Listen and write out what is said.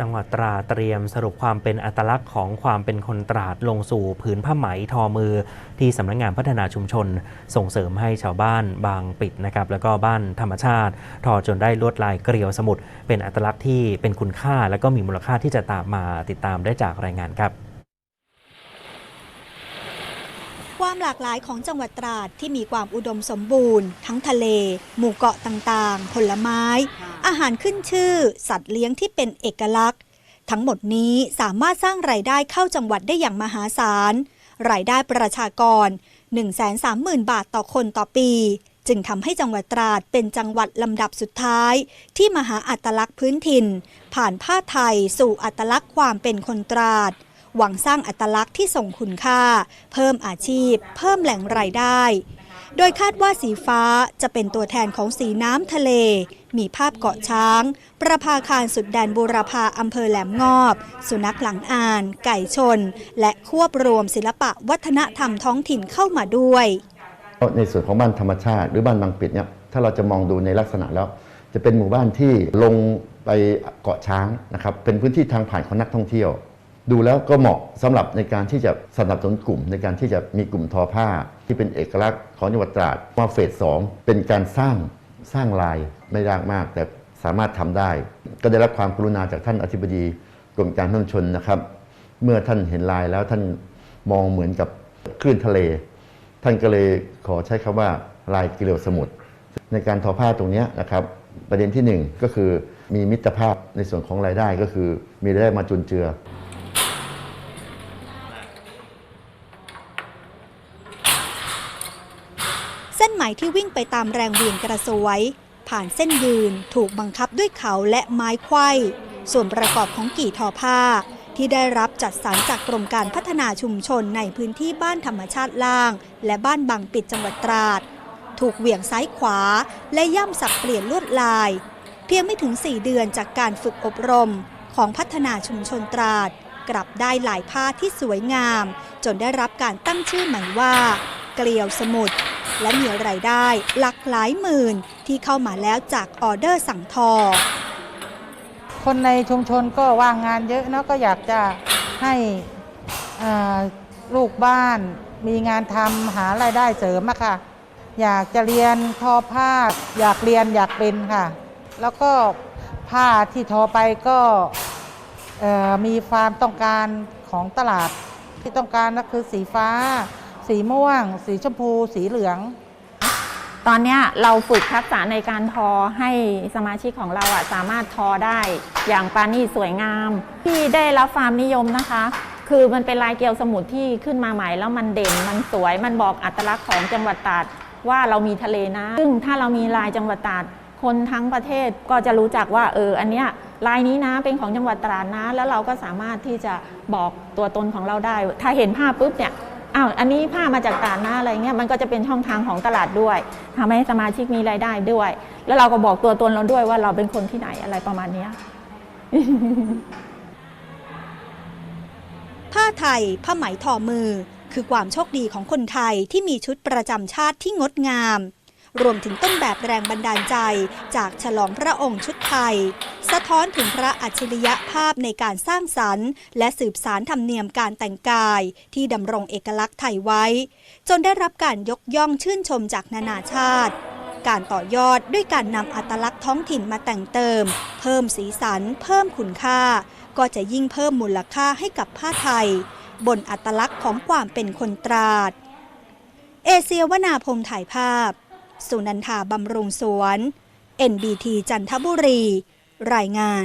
จังหวัดตราเตรียมสรุปความเป็นอัตลักษณ์ของความเป็นคนตราดลงสู่ผืนผ้าไหมทอมือ ที่สำนักงานพัฒนาชุมชน ส่งเสริมให้ชาวบ้านบางปิดนะครับแล้วก็บ้านธรรมชาติ ทอจนได้ลวดลายเกลียวสมุด เป็นอัตลักษณ์ที่เป็นคุณค่า และก็มีมูลค่าที่จะตามมาติดตามได้จากรายงานครับความหลากหลายของจังหวัดตราดที่มีความอุดมสมบูรณ์ ทั้งทะเล หมู่เกาะต่างๆ ผลไม้ อาหารขึ้นชื่อ สัตว์เลี้ยงที่เป็นเอกลักษณ์ ทั้งหมดนี้สามารถสร้างรายได้เข้าจังหวัดได้อย่างมหาศาล รายได้ประชากร 130,000 บาทต่อคนต่อปี จึงทำให้จังหวัดตราดเป็นจังหวัดลำดับสุดท้าย ที่มหาอัตลักษณ์พื้นถิ่น ผ่านผ้าไทยสู่อัตลักษณ์ความเป็นคนตราดหวังสร้างอัตลักษณ์ที่ส่งคุณค่า เพิ่มอาชีพ เพิ่มแหล่งรายได้ โดยคาดว่าสีฟ้าจะเป็นตัวแทนของสีน้ำทะเล มีภาพเกาะช้าง ประภาคารสุดแดนบูรพาอำเภอแหลมงอบ สุนัขหลังอ่าน ไก่ชน และควบรวมศิลปะวัฒนธรรมท้องถิ่นเข้ามาด้วยในส่วนของบ้านธรรมชาติหรือบ้านบางปิดเนี่ยถ้าเราจะมองดูในลักษณะแล้ว จะเป็นหมู่บ้านที่ลงไปเกาะช้างนะครับเป็นพื้นที่ทางผ่านของนักท่องเที่ยว ดูแล้วก็เหมาะสำหรับในการที่จะสนับสนุนกลุ่ม ในการที่จะมีกลุ่มทอผ้า ที่เป็นเอกลักษณ์ของจังหวัดตราดมาเฟสสองเป็นการสร้างสร้างลายไม่ยากมาก แต่สามารถทำได้ ก็ได้รับความกรุณาจากท่านอธิบดีกรมการท่องชนนะครับ เมื่อท่านเห็นลายแล้วท่านมองเหมือนกับคลื่นทะเล ท่านก็เลยขอใช้คำว่าลายเกลียวสมุทรในการทอผ้าตรงนี้นะครับ ประเด็นที่หนึ่งก็คือมีมิตรภาพในส่วนของรายได้ก็คือมีรายได้มาจุนเจือ เส้น ไหมที่วิ่งไปตามแรงเหวี่ยงกระสวย ผ่านเส้นยืนถูกบังคับด้วยเขาและไม้ไขว้ส่วนประกอบของกี่ทอผ้า ที่ได้รับจัดสรรจากกรมการพัฒนาชุมชนในพื้นที่บ้านธรรมชาติล่าง และบ้านบางปิดจังหวัดตราด ถูกเหวี่ยงซ้ายขวา และย่ำสับเปลี่ยนลวดลาย เพียงไม่ถึง 4 เดือนจากการฝึกอบรมของพัฒนาชุมชนตราด กลับได้หลายผ้าที่สวยงาม จนได้รับการตั้งชื่อใหม่ว่า เกลียวสมุทร และมีรายได้หลักหลายหมื่นที่เข้ามาแล้วจากออเดอร์สั่งทอ คนในชุมชนก็ว่างงานเยอะเนาะก็อยากจะให้ลูกบ้านมีงานทำหารายได้เสริมอะค่ะ อยากจะเรียนทอผ้าอยากเรียนอยากเป็นค่ะ แล้วก็ผ้าที่ทอไปก็มีความต้องการของตลาดที่ต้องการก็คือสีฟ้า สีม่วง สีชมพู สีเหลือง ตอนเนี้ยเราฝึกทักษะในการทอให้สมาชิกของเราอะสามารถทอได้อย่างปานี่สวยงาม ที่ได้รับความนิยมนะคะ คือมันเป็นลายเกลียวสมุทรที่ขึ้นมาใหม่แล้วมันเด่นมันสวยมันบอกอัตลักษณ์ของจังหวัดตราดว่าเรามีทะเลนะซึ่งถ้าเรามีลายจังหวัดตราดคนทั้งประเทศก็จะรู้จักว่าเอออันเนี้ยลายนี้นะเป็นของจังหวัดตราดนะ แล้วเราก็สามารถที่จะบอกตัวตนของเราได้ ถ้าเห็นภาพปุ๊บเนี่ย อ้าวอันนี้ผ้ามาจากตาดนะอะไรเงี้ยมันก็จะเป็นช่องทางของตลาดด้วยทำให้สมาชิกมีรายได้ด้วย แล้วเราก็บอกตัวตนเราด้วยว่าเราเป็นคนที่ไหนอะไรประมาณเนี้ผ้าไทยผ้าไหมทอมือ คือความโชคดีของคนไทยที่มีชุดประจำชาติที่งดงาม รวมถึงต้นแบบแรงบันดาลใจ จากฉลองพระองค์ชุดไทย สะท้อนถึงพระอัจฉริยภาพในการสร้างสรรค์ และสืบสารธรรมเนียมการแต่งกาย ที่ดำรงเอกลักษณ์ไทยไว้ จนได้รับการยกย่องชื่นชมจากนานาชาติการต่อยอดด้วยการนำอัตลักษณ์ท้องถิ่นมาแต่งเติม เพิ่มสีสัน เพิ่มคุณค่า ก็จะยิ่งเพิ่มมูลค่าให้กับผ้าไทย บนอัตลักษณ์ของความเป็นคนตราด เอเชียวนาพงษ์ถ่ายภาพ สุนันทาบำรุงสวน NBT จันทบุรี รายงาน